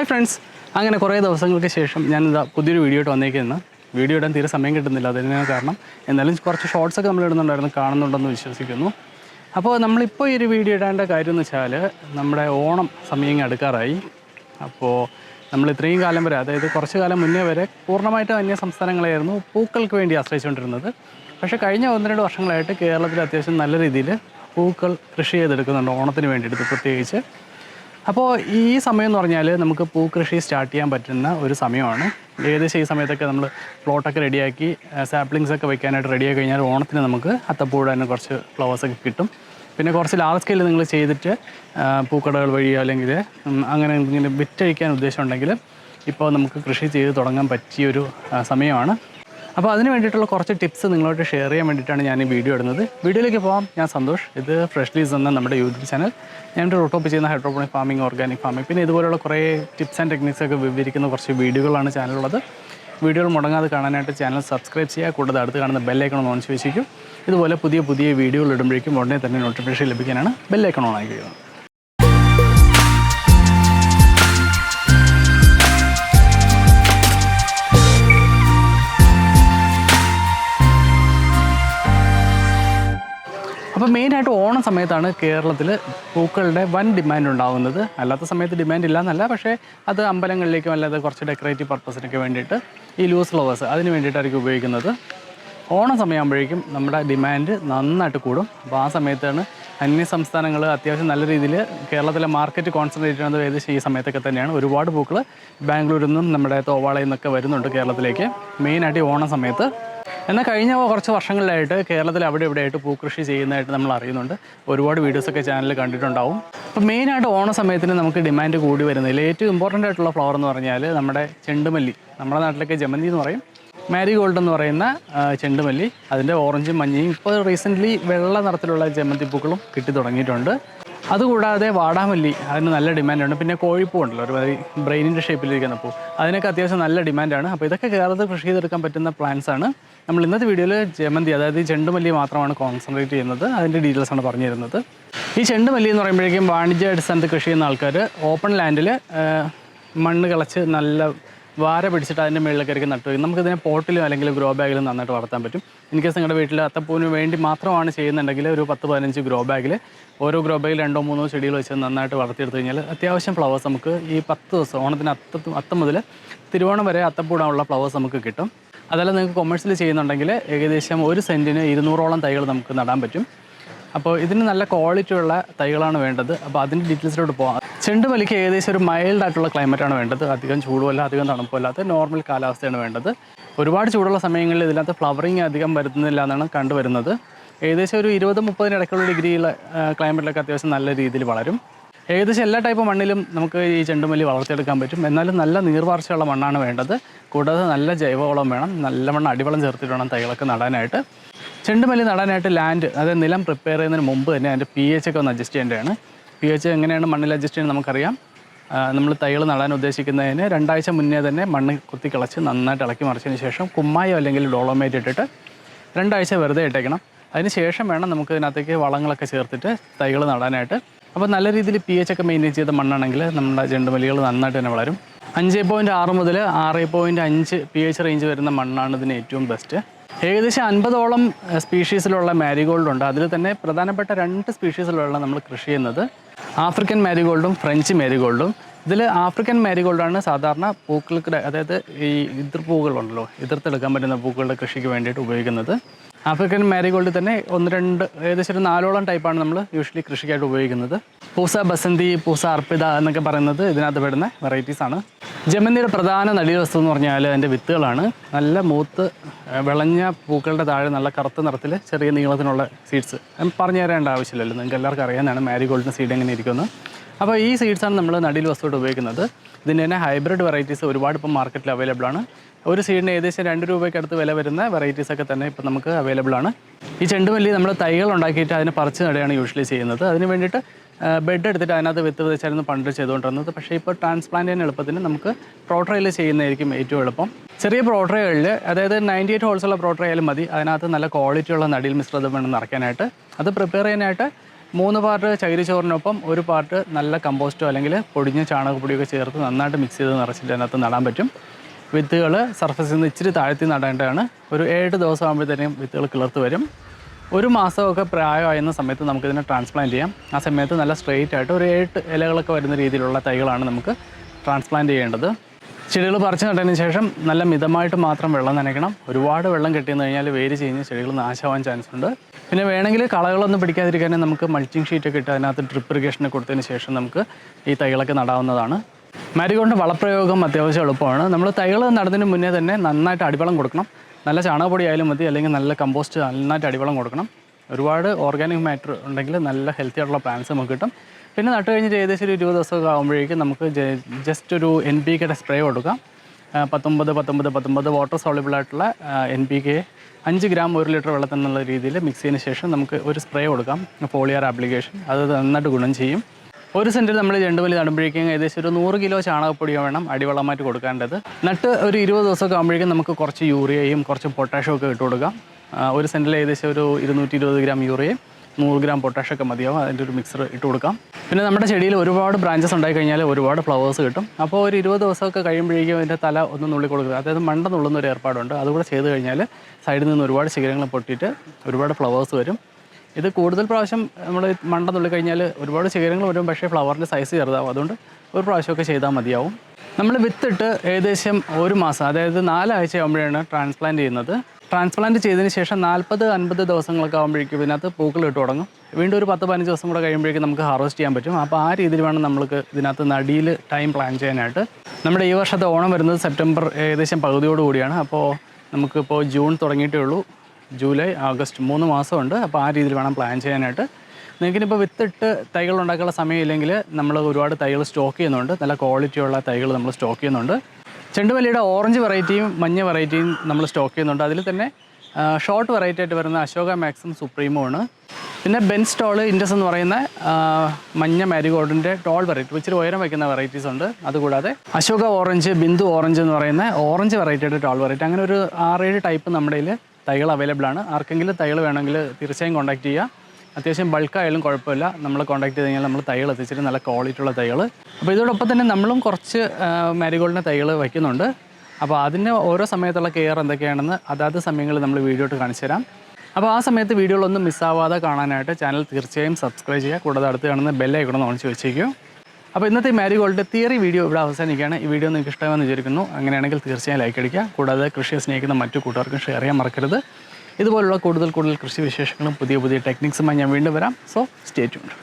Hi friends അങ്ങനെ കുറേ ദിവസങ്ങൾക്ക് ശേഷം ഞാൻ ഇതാ പുതിയൊരു വീഡിയോ ആയിട്ട് വന്നേക്കുന്നു. വീഡിയോ ഇടാൻ തീരെ സമയം കിട്ടുന്നില്ല. അതിന് കാരണം എന്നാലും കുറച്ച് ഷോർട്സ് ഒക്കെ നമ്മൾ ഇടുന്നുണ്ടായിരുന്നു. കാണുന്നുണ്ടെന്ന് വിശ്വസിക്കുന്നു. അപ്പോൾ നമ്മളിപ്പോൾ ഈ ഒരു വീഡിയോ ഇടേണ്ട കാര്യം എന്ന് വെച്ചാൽ നമ്മുടെ ഓണം സമയം അടുക്കാറായി. അപ്പോൾ നമ്മൾ ഇത്രയും കാലം വരെ അതായത് കുറച്ച് കാലം മുന്നേ വരെ പൂർണമായിട്ടും അന്യ സംസ്ഥാനങ്ങളായിരുന്നു പൂക്കൾക്ക് വേണ്ടി ആശ്രയിച്ചുകൊണ്ടിരുന്നത്. പക്ഷേ കഴിഞ്ഞ ഒന്ന് രണ്ട് വർഷങ്ങളായിട്ട് കേരളത്തിൽ അത്യാവശ്യം നല്ല രീതിയിൽ പൂക്കൾ കൃഷി ചെയ്തെടുക്കുന്നുണ്ട് ഓണത്തിന് വേണ്ടിയിട്ട്. പ്രത്യേകിച്ച് അപ്പോൾ ഈ സമയം എന്ന് പറഞ്ഞാൽ നമുക്ക് പൂക്കൃഷി സ്റ്റാർട്ട് ചെയ്യാൻ പറ്റുന്ന ഒരു സമയമാണ്. ഏകദേശം ഈ സമയത്തൊക്കെ നമ്മൾ പ്ലോട്ടൊക്കെ റെഡിയാക്കി സാപ്ലിങ്സ് ഒക്കെ വെക്കാനായിട്ട് റെഡിയാക്കി കഴിഞ്ഞാൽ ഓണത്തിന് നമുക്ക് അത്തപ്പൂഴ തന്നെ കുറച്ച് ഫ്ലവേഴ്സ് ഒക്കെ കിട്ടും. പിന്നെ കുറച്ച് ലാർജ് സ്കെയിൽ നിങ്ങൾ ചെയ്തിട്ട് പൂക്കടകൾ വഴി അല്ലെങ്കിൽ അങ്ങനെ എന്തെങ്കിലും വിറ്റഴിക്കാൻ ഉദ്ദേശമുണ്ടെങ്കിൽ ഇപ്പോൾ നമുക്ക് കൃഷി ചെയ്ത് തുടങ്ങാൻ പറ്റിയൊരു സമയമാണ്. അപ്പോൾ അതിന് വേണ്ടിയിട്ടുള്ള കുറച്ച് ടിപ്സ് നിങ്ങളോട് ഷെയർ ചെയ്യാൻ വേണ്ടിയിട്ടാണ് ഞാൻ ഈ വീഡിയോ ഇടുന്നത്. വീഡിയോയിലേക്ക് പോകാം ഞാൻ സന്തോഷ്. ഇത് ഫ്രഷ് ലീസ് എന്ന നമ്മുടെ യൂട്യൂബ് ചാനൽ. ഞാൻ റൂട്ടോപ്പ് ചെയ്യുന്ന ഹൈഡ്രോപോണിക് ഫാമിംഗ് ഓർഗാനിക് ഫാമിംഗ്. പിന്നെ ഇതുപോലുള്ള കുറേ ടിപ്സ് ആൻഡ് ടെക്നിക്സ് ഒക്കെ വിവരിക്കുന്ന കുറച്ച് വീഡിയോകളാണ് ചാനലുള്ളത്. വീഡിയോകൾ മുടങ്ങാതെ കാണാനായിട്ട് ചാനൽ സബ്സ്ക്രൈബ് ചെയ്യുക. കൂടാതെ അടുത്ത് കാണുന്ന ബെല്ലൈക്കൺ ഓൺ ചെയ്ത് ഇതുപോലെ പുതിയ പുതിയ വീഡിയോകൾ ഇടുമ്പോഴേക്കും ഉടനെ തന്നെ നോട്ടിഫിക്കേഷൻ ലഭിക്കാനാണ് ബെല്ലൈക്കൺ ഓൺ ആയി കഴിയുന്നത്. മെയിനായിട്ട് ഓണം സമയത്താണ് കേരളത്തിൽ പൂക്കളുടെ വൻ ഡിമാൻഡ് ഉണ്ടാകുന്നത് അല്ലാത്ത സമയത്ത് ഡിമാൻഡ് ഇല്ല എന്നല്ല പക്ഷേ അത് അമ്പലങ്ങളിലേക്കും അല്ലാതെ കുറച്ച് ഡെക്കറേറ്റീവ് പർപ്പസിനൊക്കെ വേണ്ടിയിട്ട് ഈ ലൂസ് ഫ്ലവേഴ്സ് അതിന് വേണ്ടിയിട്ടായിരിക്കും ഉപയോഗിക്കുന്നത്. ഓണം സമയമാകുമ്പോഴേക്കും നമ്മുടെ ഡിമാൻഡ് നന്നായിട്ട് കൂടും. അപ്പോൾ ആ സമയത്താണ് അന്യ സംസ്ഥാനങ്ങൾ അത്യാവശ്യം നല്ല രീതിയിൽ കേരളത്തിലെ മാർക്കറ്റ് കോൺസെൻട്രേറ്റ് ചെയ്യുന്നത് ഏകദേശം ഈ സമയത്തൊക്കെ തന്നെയാണ്. ഒരുപാട് പൂക്കൾ ബാംഗ്ലൂരിൽ നിന്നും നമ്മുടെ തോവാളയിൽ നിന്നൊക്കെ വരുന്നുണ്ട് കേരളത്തിലേക്ക്. മെയിനായിട്ട് ഓണം സമയത്ത് എന്നാൽ കഴിഞ്ഞ കുറച്ച് വർഷങ്ങളിലായിട്ട് കേരളത്തിൽ അവിടെ ഇവിടെയായിട്ട് പൂക്കൃഷി ചെയ്യുന്നതായിട്ട് നമ്മൾ അറിയുന്നുണ്ട്. ഒരുപാട് വീഡിയോസൊക്കെ ചാനൽ കണ്ടിട്ടുണ്ടാവും. അപ്പോൾ മെയിനായിട്ട് ഓണ സമയത്തിന് നമുക്ക് ഡിമാൻഡ് കൂടി വരുന്നതിൽ ഏറ്റവും ഇമ്പോർട്ടന്റ് ആയിട്ടുള്ള ഫ്ലവർ എന്ന് പറഞ്ഞാൽ നമ്മുടെ ചെണ്ടുമല്ലി. നമ്മുടെ നാട്ടിലൊക്കെ ജമന്തി എന്ന് പറയും. മാരി ഗോൾഡ് എന്ന് പറയുന്ന ചെണ്ടുമല്ലി. അതിന്റെ ഓറഞ്ചും മഞ്ഞയും ഇപ്പോൾ റീസെന്റ്ലി വെള്ള നിറത്തിലുള്ള ജമന്തി പൂക്കളും കിട്ടി തുടങ്ങിയിട്ടുണ്ട്. അതുകൂടാതെ വാടാമല്ലി അതിന് നല്ല ഡിമാൻഡാണ് പിന്നെ കോഴിപ്പൂ ഉണ്ടല്ലോ ഒരു ബ്രെയിനിന്റെ ഷേപ്പിലിരിക്കുന്ന പൂ. അതിനൊക്കെ അത്യാവശ്യം നല്ല ഡിമാൻഡാണ് അപ്പോൾ ഇതൊക്കെ കേരളത്തിൽ കൃഷി ചെയ്തെടുക്കാൻ പറ്റുന്ന പ്ലാന്റ്സ് ആണ്. നമ്മൾ ഇന്നത്തെ വീഡിയോയിൽ ജമന്തി അതായത് ചെണ്ടുമല്ലി മാത്രമാണ് കോൺസെൻട്രേറ്റ് ചെയ്യുന്നത്. അതിന്റെ ഡീറ്റെയിൽസ് ആണ് പറഞ്ഞു തരുന്നത് ഈ ചെണ്ടുമല്ലി എന്ന് പറയുമ്പോഴേക്കും വാണിജ്യ അടിസ്ഥാനത്തിൽ കൃഷി ചെയ്യുന്ന ആൾക്കാർ ഓപ്പൺ ലാൻഡിൽ മണ്ണ് കിളച്ച് നല്ല വാര പിടിച്ചിട്ട് അതിന്റെ മുകളിൽ കയറി നട്ടു വയ്ക്കും. നമുക്കിതിനെ പോട്ടിലും അല്ലെങ്കിൽ ഗ്രോ ബാഗിലും നന്നായിട്ട് വളർത്താൻ പറ്റും. ഇൻ കേസ് നിങ്ങളുടെ വീട്ടിൽ അത്തപ്പൂവിന് വേണ്ടി മാത്രമാണ് ചെയ്യുന്നുണ്ടെങ്കിൽ ഒരു പത്ത് പതിനഞ്ച് ഗ്രോ ബാഗിൽ ഓരോ ഗ്രോ ബാഗിൽ രണ്ടോ മൂന്നോ ചെടികൾ വെച്ച് നന്നായിട്ട് വളർത്തിയെടുത്ത് കഴിഞ്ഞാൽ അത്യാവശ്യം ഫ്ലവേഴ്സ് നമുക്ക് ഈ പത്ത് ദിവസം ഓണത്തിന് അത്ത അത്തം മുതൽ തിരുവോണം വരെ അത്തപ്പൂടാനുള്ള ഫ്ലവേഴ്സ് നമുക്ക് കിട്ടും. അതല്ല നിങ്ങൾക്ക് കൊമേഴ്സിൽ ചെയ്യുന്നുണ്ടെങ്കിൽ ഏകദേശം ഒരു സെന്റിന് ഇരുന്നൂറോളം തൈകൾ നമുക്ക് നടാൻ പറ്റും. അപ്പോൾ ഇതിന് നല്ല ക്വാളിറ്റിയുള്ള തൈകളാണ് വേണ്ടത്. അപ്പോൾ അതിന്റെ ഡീറ്റെയിൽസിലോട്ട് പോകാം ചെണ്ടുമല്ലിക്ക് ഏകദേശം ഒരു മൈൽഡ് ആയിട്ടുള്ള ക്ലൈമറ്റാണ് വേണ്ടത്. അധികം ചൂടുമല്ല അധികം തണുപ്പല്ലാത്ത നോർമൽ കാലാവസ്ഥയാണ് വേണ്ടത്. ഒരുപാട് ചൂടുള്ള സമയങ്ങളിൽ ഇതിനകത്ത് ഫ്ലവറിങ് അധികം വരുന്നില്ല എന്നാണ് കണ്ടുവരുന്നത്. ഏകദേശം ഒരു ഇരുപത് മുപ്പതിന് ഇടയ്ക്കുള്ള ഡിഗ്രിയുള്ള ക്ലൈമറ്റിലൊക്കെ അത്യാവശ്യം നല്ല രീതിയിൽ വളരും. ഏകദേശം എല്ലാ ടൈപ്പ് മണ്ണിലും നമുക്ക് ഈ ചെണ്ടുമല്ലി വളർത്തിയെടുക്കാൻ പറ്റും. എന്നാലും നല്ല നീർവാർച്ചയുള്ള മണ്ണാണ് വേണ്ടത്. കൂടാതെ നല്ല ജൈവവളം വേണം. നല്ല മണ്ണ് അടിവളം ചേർത്തിട്ട് വേണം തൈകളൊക്കെ നടാനായിട്ട്. ചെണ്ടുമല്ലി നടാനായിട്ട് ലാൻഡ് അതായത് നിലം പ്രിപ്പയർ ചെയ്യുന്നതിന് മുമ്പ് തന്നെ അതിന്റെ പി എച്ച് ഒക്കെ ഒന്ന് അഡ്ജസ്റ്റ് ചെയ്യേണ്ടതാണ്. പി എച്ച് എങ്ങനെയാണ് മണ്ണിൽ അഡ്ജസ്റ്റ് ചെയ്യുന്നത് നമുക്കറിയാം. നമ്മൾ തൈകൾ നടാൻ ഉദ്ദേശിക്കുന്നതിന് രണ്ടാഴ്ച മുന്നേ തന്നെ മണ്ണ് കുത്തി കിളച്ച് നന്നായിട്ട് ഇളക്കി മറിച്ചതിന് ശേഷം കുമ്മായോ അല്ലെങ്കിൽ ഡോളോമേറ്റ് ഇട്ടിട്ട് രണ്ടാഴ്ച വെറുതെ ഇട്ടേക്കണം. അതിന് ശേഷം വേണം നമുക്ക് ഇതിനകത്തേക്ക് വളങ്ങളൊക്കെ ചേർത്തിട്ട് തൈകൾ നടാനായിട്ട്. അപ്പോൾ നല്ല രീതിയിൽ പി എച്ച് ഒക്കെ മെയിന്റെയിൻ ചെയ്ത മണ്ണാണെങ്കിൽ നമ്മുടെ ചെണ്ടുമല്ലികൾ നന്നായിട്ട് തന്നെ വളരും. അഞ്ച് പോയിന്റ് ആറ് മുതൽ ആറ് പോയിന്റ് അഞ്ച് പി എച്ച് റേഞ്ച് വരുന്ന മണ്ണാണ് ഇതിന് ഏറ്റവും ബെസ്റ്റ് ഏകദേശം അൻപതോളം സ്പീഷീസിലുള്ള മാരിഗോൾഡ് ഉണ്ട്. അതിൽ തന്നെ പ്രധാനപ്പെട്ട രണ്ട് സ്പീഷീസിലുള്ള നമ്മൾ കൃഷി ചെയ്യുന്നത് ആഫ്രിക്കൻ മാരിഗോൾഡും ഫ്രഞ്ച് മാരിഗോൾഡും ഇതിൽ ആഫ്രിക്കൻ മാരിഗോൾഡാണ് സാധാരണ പൂക്കൾക്ക് അതായത് ഈ ഇതിർ പൂക്കളുണ്ടല്ലോ ഇതിർത്തെടുക്കാൻ പറ്റുന്ന പൂക്കളുടെ കൃഷിക്ക് വേണ്ടിയിട്ട് ഉപയോഗിക്കുന്നത്. ആഫ്രിക്കൻ മാരിഗോൾഡ് തന്നെ ഒന്ന് രണ്ട് ഏകദേശം ഒരു നാലോളം ടൈപ്പാണ് നമ്മൾ യൂഷ്വലി കൃഷിക്കായിട്ട് ഉപയോഗിക്കുന്നത്. പൂസ ബസന്തി പൂസ അർപ്പിത എന്നൊക്കെ പറയുന്നത് ഇതിനകത്ത് പെടുന്ന വെറൈറ്റീസ് ആണ്. ജമന്തിയുടെ പ്രധാന നടീവസ്തു എന്ന് പറഞ്ഞാൽ അതിന്റെ വിത്തുകളാണ്. നല്ല മൂത്ത് വിളഞ്ഞ പൂക്കളുടെ താഴെ നല്ല കറുത്ത നിറത്തിൽ ചെറിയ നീളത്തിനുള്ള സീഡ്സ് പറഞ്ഞു തരേണ്ട ആവശ്യമില്ലല്ലോ നിങ്ങൾക്ക് എല്ലാവർക്കും അറിയാനാണ് മാരിഗോൾഡിന്റെ സീഡ് എങ്ങനെ ഇരിക്കുന്നത് അപ്പോൾ ഈ സീഡ്സാണ് നമ്മൾ നടിയിൽ വസ്തുവായിട്ട് ഉപയോഗിക്കുന്നത്. ഇതിന്റെ തന്നെ ഹൈബ്രിഡ് വെറൈറ്റീസ് ഒരുപാട് ഇപ്പം മാർക്കറ്റിൽ അവൈലബിൾ ആണ്. ഒരു സീഡിന് ഏകദേശം രണ്ട് രൂപയ്ക്ക് അടുത്ത് വില വരുന്ന വെറൈറ്റീസ് ഒക്കെ തന്നെ ഇപ്പം നമുക്ക് അവൈലബിൾ ആണ്. ഈ ചെണ്ടുമല്ലി നമ്മൾ തൈകൾ ഉണ്ടാക്കിയിട്ട് അതിനെ പറിച്ച് നടുകയാണ് യൂഷ്വലി ചെയ്യുന്നത്. അതിന് വേണ്ടിയിട്ട് ബെഡ് എടുത്തിട്ട് അതിനകത്ത് വിത്ത് വിതച്ചായിരുന്നു പണ്ട് ചെയ്തുകൊണ്ടിരുന്നത്. പക്ഷേ ഇപ്പോൾ ട്രാൻസ്പ്ലാന്റ് ചെയ്യാൻ എളുപ്പത്തിന് നമുക്ക് പ്രോട്രയിൽ ചെയ്യുന്നതായിരിക്കും ഏറ്റവും എളുപ്പം. ചെറിയ പ്രോട്രകളിൽ അതായത് നയന്റി എയ്റ്റ് ഹോൾസുള്ള പ്രോട്ര ആയാലും മതി. അതിനകത്ത് നല്ല ക്വാളിറ്റിയുള്ള നടിയിൽ മിശ്രിതം വേണം നിറയ്ക്കാനായിട്ട്. അത് പ്രിപ്പയർ ചെയ്യാനായിട്ട് മൂന്ന് പാർട്ട് ചകിരിച്ചോറിനൊപ്പം ഒരു പാർട്ട് നല്ല കമ്പോസ്റ്റോ അല്ലെങ്കിൽ പൊടിഞ്ഞ ചാണകപ്പൊടിയൊക്കെ ചേർത്ത് നന്നായിട്ട് മിക്സ് ചെയ്ത് നിറച്ചിട്ട് അതിനകത്ത് നടാൻ പറ്റും. വിത്തുകൾ സർഫസിൽ നിന്ന് ഇച്ചിരി താഴ്ത്തി നടേണ്ടതാണ്. ഒരു ഏഴ് ദിവസം ആകുമ്പോഴത്തേനും വിത്തുകൾ കിളർത്ത് വരും. ഒരു മാസമൊക്കെ പ്രായമായിരുന്ന സമയത്ത് നമുക്കിതിനെ ട്രാൻസ്പ്ലാന്റ് ചെയ്യാം. ആ സമയത്ത് നല്ല സ്ട്രെയിറ്റ് ആയിട്ട് ഒരു ഏഴ് ഇലകളൊക്കെ വരുന്ന രീതിയിലുള്ള തൈകളാണ് നമുക്ക് ട്രാൻസ്പ്ലാന്റ് ചെയ്യേണ്ടത്. ചെടികൾ പറിച്ചു നട്ടതിന് ശേഷം നല്ല മിതമായിട്ട് മാത്രം വെള്ളം നനയ്ക്കണം. ഒരുപാട് വെള്ളം കെട്ടിയെന്ന് കഴിഞ്ഞാൽ വേര് ചെയ്യുന്ന ചെടികൾ നാശമാവാൻ ചാൻസ് ഉണ്ട്. പിന്നെ വേണമെങ്കിൽ കളകളൊന്നും പിടിക്കാതിരിക്കാൻ നമുക്ക് മൾച്ചിങ് ഷീറ്റൊക്കെ ഇട്ട് അതിനകത്ത് ഡ്രിപ്പ് ഇറിഗേഷൻ കൊടുത്തതിന് ശേഷം നമുക്ക് ഈ തൈകളൊക്കെ നടാവുന്നതാണ്. മാരിഗോണ്ട് വളപ്രയോഗം അത്യാവശ്യം എളുപ്പമാണ്. നമ്മൾ തൈകൾ നടുന്നതിന് മുന്നേ തന്നെ നന്നായിട്ട് അടിവളം കൊടുക്കണം. നല്ല ചാണകപ്പൊടി ആയാലും മതി അല്ലെങ്കിൽ നല്ല കമ്പോസ്റ്റ് നന്നായിട്ട് അടിവളം കൊടുക്കണം. ഒരുപാട് ഓർഗാനിക് മാറ്റർ ഉണ്ടെങ്കിൽ നല്ല ഹെൽത്തി ആയിട്ടുള്ള പ്ലാന്റ്സ് നമുക്ക് കിട്ടും. പിന്നെ നട്ട് കഴിഞ്ഞിട്ട് ഏകദേശം ഒരു ഇരുപത് ദിവസമൊക്കെ ആകുമ്പോഴേക്കും നമുക്ക് ജസ്റ്റ് ഒരു എൻ പി കെയുടെ സ്പ്രേ കൊടുക്കാം. പത്തൊമ്പത് പത്തൊമ്പത് പത്തൊമ്പത് വാട്ടർ സോളിബിൾ ആയിട്ടുള്ള എൻ പി കെ അഞ്ച് ഗ്രാം ഒരു ലിറ്റർ വെള്ളത്തിൽ നിന്നുള്ള രീതിയിൽ മിക്സ് ചെയ്തതിന് ശേഷം നമുക്ക് ഒരു സ്പ്രേ കൊടുക്കാം ഫോളിയർ ആപ്ലിക്കേഷൻ അത് നന്നായിട്ട് ഗുണം ചെയ്യും. ഒരു സെന്റിൽ നമ്മൾ ചെണ്ടുമല്ലി നടുമ്പോഴേക്കും ഏകദേശം ഒരു നൂറ് കിലോ ചാണകപ്പൊടിയോ വേണം അടിവളമായിട്ട് കൊടുക്കേണ്ടത് നട്ട് ഒരു ഇരുപത് ദിവസമൊക്കെ ആകുമ്പോഴേക്കും നമുക്ക് കുറച്ച് യൂറിയയും കുറച്ച് പൊട്ടാഷ്യം ഒക്കെ ഇട്ട് കൊടുക്കാം. ഒരു സെന്റിൽ ഏകദേശം ഒരു ഇരുന്നൂറ്റി ഇരുപത് ഗ്രാം യൂറിയയും നൂറ് ഗ്രാം പൊട്ടാഷൊക്കെ മതിയാവും. അതിന്റെ ഒരു മിക്സർ ഇട്ട് കൊടുക്കാം. പിന്നെ നമ്മുടെ ചെടിയിൽ ഒരുപാട് ബ്രാഞ്ചസ് ഉണ്ടായി കഴിഞ്ഞാൽ ഒരുപാട് ഫ്ലവേഴ്സ് കിട്ടും. അപ്പോൾ ഒരു ഇരുപത് ദിവസമൊക്കെ കഴിയുമ്പോഴേക്കും അതിന്റെ തല ഒന്ന് നുള്ളി കൊടുക്കുക അതായത് മണ്ട നുള്ളുന്ന ഒരു ഏർപ്പാടുണ്ട്. അതുകൂടെ ചെയ്ത് കഴിഞ്ഞാൽ സൈഡിൽ നിന്ന് ഒരുപാട് ശിഖരങ്ങൾ പൊട്ടിയിട്ട് ഒരുപാട് ഫ്ലവേഴ്സ് വരും. ഇത് കൂടുതൽ പ്രാവശ്യം നമ്മൾ മണ്ട നുള്ളി കഴിഞ്ഞാൽ ഒരുപാട് ശിഖരങ്ങൾ വരും. പക്ഷേ ഫ്ലവറിന്റെ സൈസ് ചെറുതാവും. അതുകൊണ്ട് ഒരു പ്രാവശ്യമൊക്കെ ചെയ്താൽ മതിയാവും. നമ്മൾ വിത്തിട്ട് ഏകദേശം ഒരു മാസം അതായത് നാലാഴ്ച ആകുമ്പോഴാണ് ട്രാൻസ്പ്ലാന്റ് ചെയ്യുന്നത്. ട്രാൻസ്പ്ലാന്റ് ചെയ്തതിന് ശേഷം നാൽപ്പത് അൻപത് ദിവസങ്ങളൊക്കെ ആകുമ്പോഴേക്കും ഇതിനകത്ത് പൂക്കൾ ഇട്ട് തുടങ്ങും. വീണ്ടും ഒരു പത്ത് പതിനഞ്ച് ദിവസം കൂടെ കഴിയുമ്പോഴേക്കും നമുക്ക് ഹാർവസ്റ്റ് ചെയ്യാൻ പറ്റും. അപ്പോൾ ആ രീതിയിൽ വേണം നമ്മൾക്ക് ഇതിനകത്ത് നടിയിൽ ടൈം പ്ലാൻ ചെയ്യാനായിട്ട്. നമ്മുടെ ഈ വർഷത്തെ ഓണം വരുന്നത് സെപ്റ്റംബർ ഏകദേശം പകുതിയോട് കൂടിയാണ്. അപ്പോൾ നമുക്കിപ്പോൾ ജൂൺ തുടങ്ങിയിട്ടേ ഉള്ളൂ. ജൂലൈ ആഗസ്റ്റ് മൂന്ന് മാസമുണ്ട്. അപ്പോൾ ആ രീതിയിൽ വേണം പ്ലാൻ ചെയ്യാനായിട്ട്. നിങ്ങൾക്കിനിപ്പോൾ വിത്തിട്ട് തൈകൾ ഉണ്ടാക്കാനുള്ള സമയമില്ലെങ്കിൽ നമ്മൾ ഒരുപാട് തൈകൾ സ്റ്റോക്ക് ചെയ്യുന്നുണ്ട്. നല്ല ക്വാളിറ്റിയുള്ള തൈകൾ നമ്മൾ സ്റ്റോക്ക് ചെയ്യുന്നുണ്ട്. ചെണ്ടുമല്ലിയുടെ ഓറഞ്ച് വെറൈറ്റിയും മഞ്ഞ വെറൈറ്റിയും നമ്മൾ സ്റ്റോക്ക് ചെയ്യുന്നുണ്ട്. അതിൽ തന്നെ ഷോർട്ട് വെറൈറ്റി ആയിട്ട് വരുന്ന അശോക മാക്സും സുപ്രീമോ ആണ്. പിന്നെ ബെൻ സ്റ്റോൾ ഇൻഡസ് എന്ന് പറയുന്ന മഞ്ഞ മാരിഗോൾഡിന്റെ ടോൾ വെറൈറ്റി ഇച്ചിരി ഉയരം വയ്ക്കുന്ന വെറൈറ്റീസ് ഉണ്ട്. അതുകൂടാതെ അശോക ഓറഞ്ച് ബിന്ദു ഓറഞ്ച് എന്ന് പറയുന്ന ഓറഞ്ച് വെറൈറ്റിയുടെ ടോൾ വെറൈറ്റി. അങ്ങനെ ഒരു ആറേഴ് ടൈപ്പ് നമ്മുടെ തൈകൾ അവൈലബിൾ ആണ്. ആർക്കെങ്കിലും തൈകൾ വേണമെങ്കിൽ തീർച്ചയായും കോൺടാക്ട് ചെയ്യുക. അത്യാവശ്യം ബൾക്കായാലും കുഴപ്പമില്ല. നമ്മൾ കോൺടാക്ട് ചെയ്ത് കഴിഞ്ഞാൽ നമ്മൾ തൈകൾ എത്തിച്ചിട്ട് നല്ല ക്വാളിറ്റി ഉള്ള തൈകൾ അപ്പോൾ ഇതോടൊപ്പം തന്നെ നമ്മളും കുറച്ച് മാരിഗോൾഡിന്റെ തൈകൾ വയ്ക്കുന്നുണ്ട്. അപ്പോൾ അതിന് ഓരോ സമയത്തുള്ള കെയർ എന്തൊക്കെയാണെന്ന് അതാത് സമയങ്ങളിൽ നമ്മൾ വീഡിയോ കാണിച്ചു തരാം. അപ്പോൾ ആ സമയത്ത് വീഡിയോകളൊന്നും മിസ്സാവാതെ കാണാനായിട്ട് ചാനൽ തീർച്ചയായും സബ്സ്ക്രൈബ് ചെയ്യുക. കൂടാതെ അടുത്ത് കാണുന്ന ബെല്ലൈക്കണം ഓണിച്ച് വെച്ചേക്കും. അപ്പോൾ ഇന്നത്തെ മാരിഗോൾഡ് തിയറി വീഡിയോ ഇവിടെ അവസാനിക്കുകയാണ്. ഈ വീഡിയോ നിങ്ങൾക്ക് ഇഷ്ടമാണെന്ന് വിചാരിക്കുന്നു. അങ്ങനെയാണെങ്കിൽ തീർച്ചയായും ലൈക്ക് അടിക്കുക. കൂടാതെ കൃഷിയെ സ്നേഹിക്കുന്ന മറ്റു കൂട്ടുകാർക്കും ഷെയർ ചെയ്യാൻ മറക്കരുത്. ഇതുപോലുള്ള കൂടുതൽ കൂടുതൽ കൃഷി വിശേഷങ്ങളും പുതിയ പുതിയ ടെക്നിക്സുമായി ഞാൻ വീണ്ടും വരാം. So stay tuned